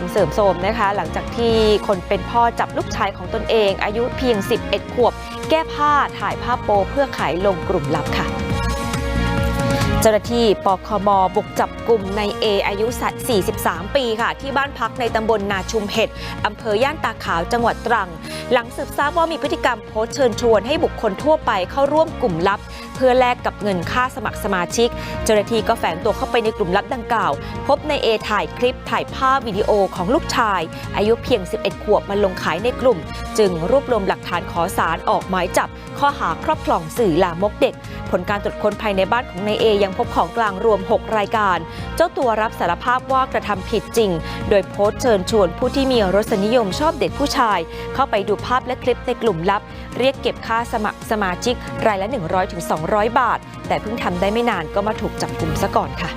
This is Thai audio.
มเสริมโทรมนะคะ หลังจากที่คนเป็นพ่อจับลูกชายของตนเอง อายุเพียง 11 ขวบ แก้ผ้าถ่ายภาพโป๊เพื่อขายลงกลุ่มลับค่ะ เจ้าหน้าที่ปคมบุกจับกลุ่มในเออายุ 43 ปีค่ะ ที่บ้านพักในตำบลนาชุมเห็ดอำเภอย่านตาขาวจังหวัดตรัง หลังสืบทราบว่ามีพฤติกรรมโพสเชิญชวนให้บุคคลทั่วไปเข้าร่วมกลุ่มลับเพื่อแลกกับเงินค่าสมัครสมาชิก เจ้าหน้าที่ก็แฝงตัวเข้าไปในกลุ่มลับดังกล่าว พบในเอถ่ายคลิปถ่ายภาพวิดีโอของลูกชาย อายุเพียง 11 ขวบมาลงขายในกลุ่ม จึงรวบรวมหลักฐานขอสารออกหมายจับ ข้อหาครอบครองสื่อลามกเด็ก ผลการตรวจค้นภายในบ้านของนายเอยังพบของกลางรวม 6 รายการ เจ้าตัวรับสารภาพว่ากระทำผิดจริง โดยโพสต์เชิญชวนผู้ที่มีรสนิยมชอบเด็กผู้ชาย เข้าไปดูภาพและคลิปในกลุ่มลับ เรียกเก็บค่าสมัครสมาชิกรายละ 100-200 บาท แต่เพิ่งทำได้ไม่นานก็มาถูกจับกลุ่มซะก่อนค่ะ